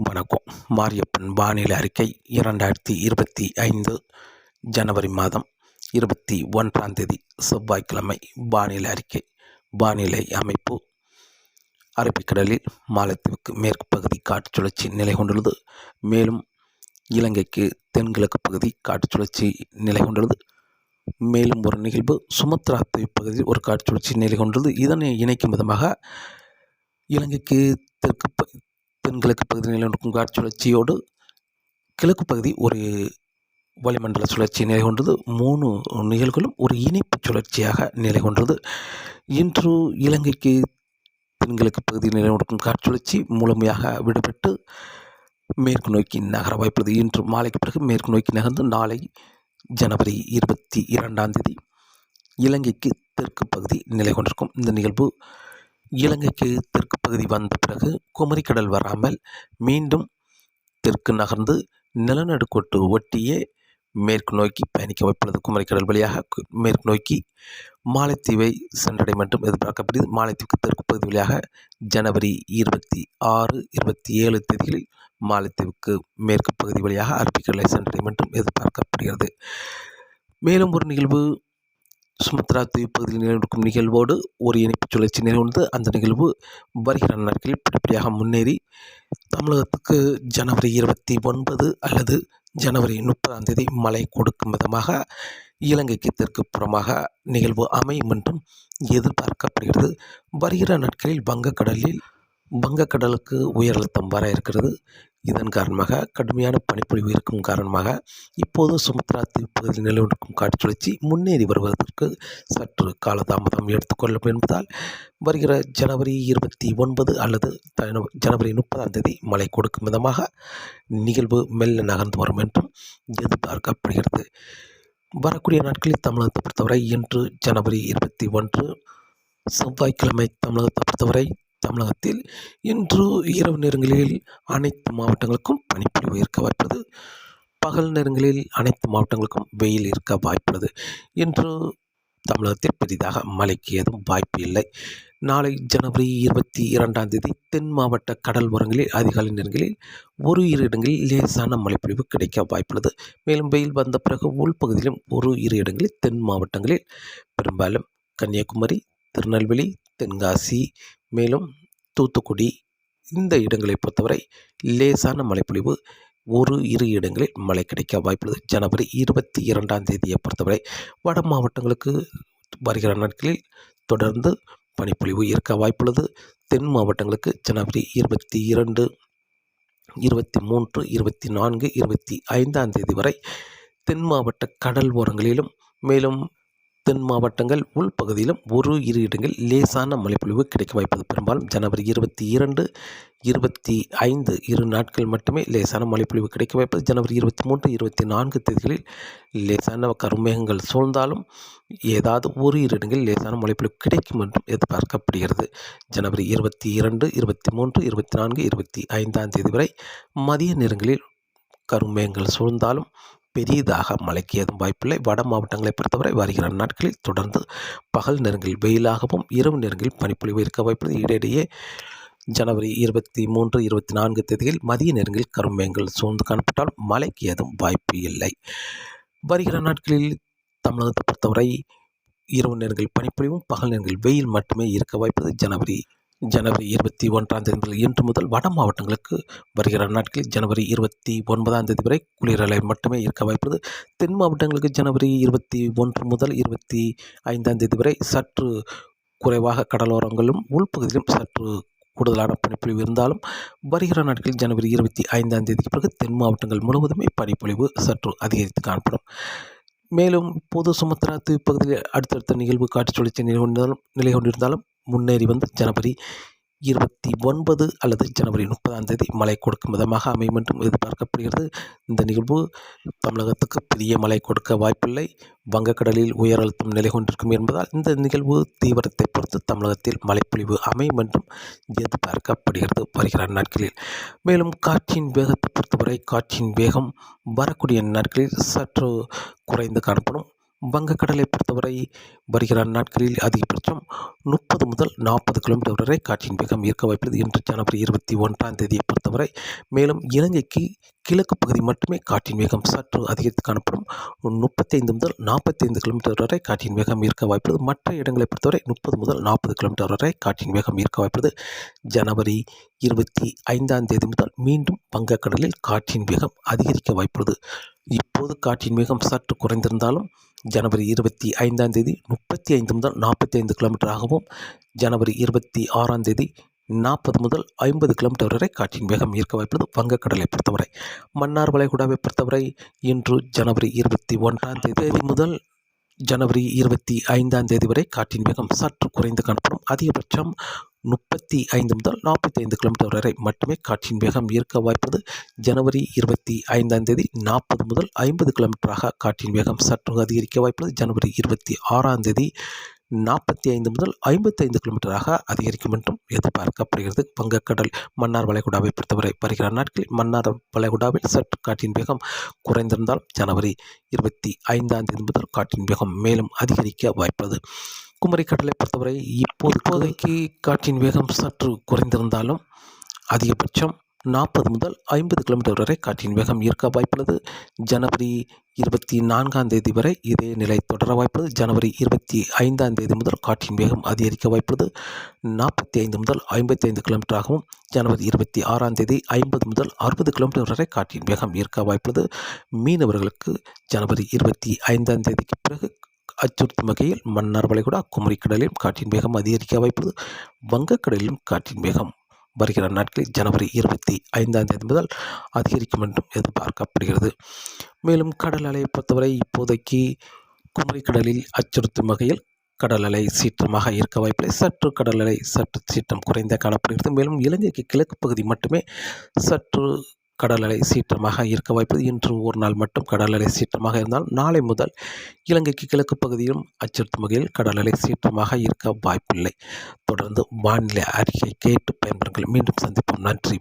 வணக்கம். மாரியப்பன் வானிலை அறிக்கை இரண்டாயிரத்தி இருபத்தி ஐந்து ஜனவரி மாதம் இருபத்தி ஒன்றாம் தேதி செவ்வாய்க்கிழமை வானிலை அறிக்கை. வானிலை அமைப்பு. அரபிக்கடலில் மாலத்தீவுக்கு மேற்கு பகுதி காற்று சுழற்சி நிலை கொண்டுள்ளது. மேலும் இலங்கைக்கு தென்கிழக்கு பகுதி காற்று சுழற்சி நிலை கொண்டுள்ளது. மேலும் ஒரு நிகழ்வு சுமத்ரா தீவு பகுதியில் ஒரு காற்று சுழற்சி நிலை கொண்டுள்ளது. இதனை இணைக்கும் விதமாக இலங்கைக்கு தெற்கு தென்கிழக்கு பகுதியில் நிலநடுக்கும் காற்று சுழற்சியோடு கிழக்கு பகுதி ஒரு வளிமண்டல சுழற்சி நிலை கொண்டது. மூணு நிகழ்வுகளும் ஒரு இணைப்பு சுழற்சியாக நிலை கொண்டது. இன்று இலங்கைக்கு தென்கிழக்கு பகுதியில் நிலநடுக்கும் காற்று சுழற்சி முழுமையாக விடுபட்டு மேற்கு நோக்கி நகர வாய்ப்புள்ளது. இன்று மாலைக்கு பிறகு மேற்கு நோக்கி நகர்ந்து நாளை ஜனவரி இருபத்தி இரண்டாம் தேதி இலங்கைக்கு தெற்கு பகுதி நிலை கொண்டிருக்கும். இந்த நிகழ்வு இலங்கைக்கு தெற்கு பகுதி வந்த பிறகு குமரிக்கடல் வராமல் மீண்டும் தெற்கு நகர்ந்து நிலநடுக்கோட்டு ஒட்டியே மேற்கு நோக்கி பயணிக்க வாய்ப்புள்ளது குமரிக்கடல் வழியாக மேற்கு நோக்கி மாலைத்தீவை சென்றடை மட்டும் எதிர்பார்க்கப்படுகிறது. மாலைத்தீவுக்கு தெற்கு பகுதி வழியாக ஜனவரி இருபத்தி ஆறு இருபத்தி ஏழு தேதிகளில் மாலைத்தீவுக்கு மேற்கு பகுதி வழியாக அரபிக்கடலை சென்றடை மட்டும் எதிர்பார்க்கப்படுகிறது. மேலும் ஒரு நிகழ்வு சுமத்ரா தீவு பகுதியில் நிகழ்க்கும் நிகழ்வோடு ஒரு இணைப்பு சுழற்சி நிகழ்ந்து அந்த நிகழ்வு வருகிற நாட்களில் படிப்படியாக முன்னேறி தமிழகத்துக்கு ஜனவரி இருபத்தி ஒன்பது அல்லது ஜனவரி முப்பதாம் தேதி மழை கொடுக்கும் விதமாக இலங்கைக்கு தெற்கு புறமாக நிகழ்வு அமையும் என்றும் எதிர்பார்க்கப்படுகிறது. வருகிற நாட்களில் வங்கக்கடலில் வங்கக்கடலுக்கு உயர் அழுத்தம் வர இருக்கிறது. இதன் காரணமாக கடுமையான பனிப்பொழிவு இருக்கும் காரணமாக இப்போது சுமத்ரா தீவுப்பகுதியில் நிலவிருக்கும் நிலவொடுக்கும் சுழற்சி முன்னேறி வருவதற்கு சற்று காலதாமதம் எடுத்துக்கொள்ளும் என்பதால் வருகிற ஜனவரி இருபத்தி ஒன்பது அல்லது ஜனவரி முப்பதாம் தேதி மழை கொடுக்கும் விதமாக நிகழ்வு மெல்ல நகர்ந்து வரும் என்றும் எதிர்பார்க்கப்படுகிறது. வரக்கூடிய நாட்களில் தமிழகத்தை பொறுத்தவரை இன்று ஜனவரி இருபத்தி ஒன்று செவ்வாய்க்கிழமை தமிழகத்தை பொறுத்தவரை தமிழகத்தில் இன்று இரவு நேரங்களில் அனைத்து மாவட்டங்களுக்கும் பனிப்பொழிவு இருக்க வாய்ப்புள்ளது. பகல் நேரங்களில் அனைத்து மாவட்டங்களுக்கும் வெயில் இருக்க வாய்ப்புள்ளது. இன்று தமிழகத்தில் பெரிதாக மழைக்கு ஏதும் வாய்ப்பு இல்லை. நாளை ஜனவரி இருபத்தி இரண்டாம் தேதி தென் மாவட்ட கடல் ஓரங்களில் அதிகாலை நேரங்களில் ஒரு இரு இடங்களில் லேசான மழைப்பொழிவு கிடைக்க வாய்ப்புள்ளது. மேலும் வெயில் வந்த பிறகு உள்பகுதியிலும் ஒரு இரு இடங்களில் தென் மாவட்டங்களில் பெரும்பாலும் கன்னியாகுமரி திருநெல்வேலி தென்காசி மேலும் தூத்துக்குடி இந்த இடங்களை பொறுத்தவரை லேசான மழைப்பொழிவு ஒரு இரு இடங்களில் மழை கிடைக்க வாய்ப்புள்ளது. ஜனவரி இருபத்தி இரண்டாம் தேதியை பொறுத்தவரை வட மாவட்டங்களுக்கு வருகிற நாட்களில் தொடர்ந்து பனிப்பொழிவு இருக்க வாய்ப்புள்ளது. தென் மாவட்டங்களுக்கு ஜனவரி இருபத்தி இரண்டு இருபத்தி மூன்று இருபத்தி நான்கு இருபத்தி ஐந்தாம் தேதி வரை தென் மாவட்ட கடல் ஓரங்களிலும் மேலும் தென் மாவட்டங்கள் உள்பகுதியிலும் ஒரு இரு இடங்களில் லேசான மழைப்பொழிவு கிடைக்க வாய்ப்பது. பெரும்பாலும் ஜனவரி இருபத்தி இரண்டு இருபத்தி ஐந்து இரு நாட்கள் மட்டுமே லேசான மழைப்பொழிவு கிடைக்க வாய்ப்பது. ஜனவரி இருபத்தி மூன்று இருபத்தி நான்கு தேதிகளில் லேசான கருமேகங்கள் சூழ்ந்தாலும் ஏதாவது ஒரு இரு இடங்களில் லேசான மழைப்பொழிவு கிடைக்கும் என்றும் எதிர்பார்க்கப்படுகிறது. ஜனவரி இருபத்தி இரண்டு இருபத்தி மூன்று இருபத்தி நான்கு இருபத்தி ஐந்தாம் தேதி வரை மதிய நேரங்களில் கருமேகங்கள் சூழ்ந்தாலும் பெரியதாக மழைக்கு ஏதும் வாய்ப்பில்லை. வட மாவட்டங்களை பொறுத்தவரை வருகிற நாட்களில் தொடர்ந்து பகல் நேரங்களில் வெயிலாகவும் இரவு நேரங்களில் பனிப்பொழிவு இருக்க வாய்ப்புள்ளது இடையிடையே ஜனவரி இருபத்தி மூன்று இருபத்தி நான்கு தேதியில் மதிய நேரங்களில் கரும்பேங்கள் சூழ்ந்து காணப்பட்டால் மழைக்கு ஏதும் வாய்ப்பு இல்லை. வருகிற நாட்களில் தமிழகத்தை பொறுத்தவரை இரவு நேரங்களில் பனிப்பொழிவும் பகல் நேரங்களில் வெயில் மட்டுமே இருக்க வாய்ப்பது ஜனவரி ஜனவரி இருபத்தி ஒன்றாம் தேதி முதல் இன்று முதல் வட மாவட்டங்களுக்கு வருகிற நாட்களில் ஜனவரி இருபத்தி ஒன்பதாம் தேதி வரை குளிரலை மட்டுமே இருக்க வாய்ப்புள்ளது தென் மாவட்டங்களுக்கு ஜனவரி இருபத்தி ஒன்று முதல் இருபத்தி ஐந்தாம் தேதி வரை சற்று குறைவாக கடலோரங்களும் உள்பகுதியிலும் சற்று கூடுதலான பனிப்பொழிவு இருந்தாலும் வருகிற நாட்களில் ஜனவரி இருபத்தி ஐந்தாம் தேதிக்கு பிறகு தென் மாவட்டங்கள் முழுவதுமே பனிப்பொழிவு சற்று அதிகரித்து காணப்படும் மேலும் பொது சுமத்ரா தீவு பகுதியில் அடுத்தடுத்த நிகழ்வு காற்று சுழற்சி நிலை கொண்டிருந்தாலும் நிலை கொண்டிருந்தாலும் முன்னேறி வந்து ஜனவரி இருபத்தி ஒன்பது அல்லது ஜனவரி முப்பதாம் தேதி மழை கொடுக்கும் விதமாக அமையும் என்றும் எதிர்பார்க்கப்படுகிறது. இந்த நிகழ்வு தமிழகத்துக்கு பெரிய மழை கொடுக்க வாய்ப்பில்லை. வங்கக்கடலில் உயர் அழுத்தம் நிலை கொண்டிருக்கும் என்பதால் இந்த நிகழ்வு தீவிரத்தை பொறுத்து தமிழகத்தில் மழைப்பொழிவு அமையும் என்றும் எதிர்பார்க்கப்படுகிறது வருகிற நாட்களில். மேலும் காற்றின் வேகத்தை பொறுத்தவரை காற்றின் வேகம் வரக்கூடிய நாட்களில் சற்று குறைந்து காணப்படும். வங்கக்கடலை பொறுத்தவரை வருகிற நாட்களில் அதிகபட்சம் முப்பது முதல் நாற்பது கிலோமீட்டர் வரை காற்றின் வேகம் இருக்க வாய்ப்புள்ளது. இன்று ஜனவரி இருபத்தி ஒன்றாம் தேதியை பொறுத்தவரை மேலும் இலங்கைக்கு கிழக்கு பகுதி மட்டுமே காற்றின் வேகம் சற்று அதிகரித்து காணப்படும். முப்பத்தைந்து முதல் நாற்பத்தைந்து கிலோமீட்டர் வரை காற்றின் வேகம் இருக்க வாய்ப்புள்ளது. மற்ற இடங்களை பொறுத்தவரை முப்பது முதல் நாற்பது கிலோமீட்டர் வரை காற்றின் வேகம் இருக்க வாய்ப்புள்ளது. ஜனவரி இருபத்தி ஐந்தாம் தேதி முதல் மீண்டும் வங்கக்கடலில் காற்றின் வேகம் அதிகரிக்க வாய்ப்புள்ளது. இப்போது காற்றின் வேகம் சற்று குறைந்திருந்தாலும் ஜனவரி இருபத்தி ஐந்தாம் தேதி முப்பத்தி ஐந்து முதல் நாற்பத்தி ஐந்து கிலோமீட்டர் ஆகவும் ஜனவரி இருபத்தி ஆறாம் தேதி நாற்பது முதல் ஐம்பது கிலோமீட்டர் வரை காற்றின் வேகம் இருக்க வாய்ப்புள்ளது வங்கக்கடலை பொறுத்தவரை. மன்னார் வளைகுடாவை பொறுத்தவரை இன்று ஜனவரி இருபத்தி ஒன்றாம் தேதி முதல் ஜனவரி இருபத்தி ஐந்தாம் தேதி வரை காற்றின் வேகம் சற்று குறைந்து காணப்படும். அதிகபட்சம் முப்பத்தி ஐந்து முதல் நாற்பத்தி ஐந்து கிலோமீட்டர் வரை மட்டுமே காற்றின் வேகம் இருக்க வாய்ப்பது. ஜனவரி இருபத்தி ஐந்தாம் தேதி நாற்பது முதல் ஐம்பது கிலோமீட்டராக காற்றின் வேகம் சற்று அதிகரிக்க வாய்ப்புள்ளது ஜனவரி இருபத்தி ஆறாம் தேதி நாற்பத்தி ஐந்து முதல் ஐம்பத்தி ஐந்து கிலோமீட்டராக அதிகரிக்கும் என்றும் எதிர்பார்க்கப்படுகிறது. வங்கக்கடல் மன்னார் வளைகுடாவை பொறுத்தவரை வருகிற நாட்களில் மன்னார் வளைகுடாவில் சற்று காற்றின் வேகம் குறைந்திருந்தால் ஜனவரி இருபத்தி ஐந்தாம் தேதி முதல் காற்றின் வேகம் மேலும் அதிகரிக்க வாய்ப்பது. வாய்ப்புள்ளது குமரிக்கடலை பொறுத்தவரை இப்போது இப்போதைக்கு காற்றின் வேகம் சற்று குறைந்திருந்தாலும் அதிகபட்சம் நாற்பது முதல் ஐம்பது கிலோமீட்டர் வரை காற்றின் வேகம் இருக்க வாய்ப்புள்ளது. ஜனவரி இருபத்தி நான்காம் தேதி வரை இதே நிலை தொடர வாய்ப்புள்ளது. ஜனவரி இருபத்தி ஐந்தாம் தேதி முதல் காற்றின் வேகம் அதிகரிக்க வாய்ப்புள்ளது. நாற்பத்தி ஐந்து முதல் ஐம்பத்தி ஐந்து கிலோமீட்டராகவும் ஜனவரி இருபத்தி ஆறாம் தேதி ஐம்பது முதல் அறுபது கிலோமீட்டர் வரை காற்றின் வேகம் இருக்க வாய்ப்புள்ளது. மீனவர்களுக்கு ஜனவரி இருபத்தி ஐந்தாம் தேதிக்கு பிறகு அச்சுறுத்தும் வகையில் மன்னார் வளைகுடா குமரிக்கடலிலும் காற்றின் வேகம் அதிகரிக்க வாய்ப்புள்ளது. வங்கக்கடலிலும் காற்றின் வேகம் வருகிற நாட்களில் ஜனவரி இருபத்தி ஐந்தாம் தேதி முதல் அதிகரிக்கும் என்றும் எதிர்பார்க்கப்படுகிறது. மேலும் கடல் அலையை பொறுத்தவரை இப்போதைக்கு குமரிக்கடலில் அச்சுறுத்தும் வகையில் கடல் அலை சீற்றமாக இருக்க வாய்ப்பில்லை. சற்று கடல் அலை சற்று சீற்றம் குறைந்த காணப்படுகிறது. மேலும் இலங்கைக்கு கிழக்கு பகுதி மட்டுமே சற்று கடல் அலை சீற்றமாக இருக்க வாய்ப்பு இன்று ஒரு நாள் மட்டும் கடல் அலை சீற்றமாக இருந்தால் நாளை முதல் இலங்கைக்கு கிழக்கு பகுதியிலும் அச்சுறுத்தும் வகையில் கடல் அலை சீற்றமாக இருக்க வாய்ப்பில்லை. தொடர்ந்து வானிலை அறிக்கை கேட்டு பயன்பெறுங்கள். மீண்டும் சந்திப்போம். நன்றி.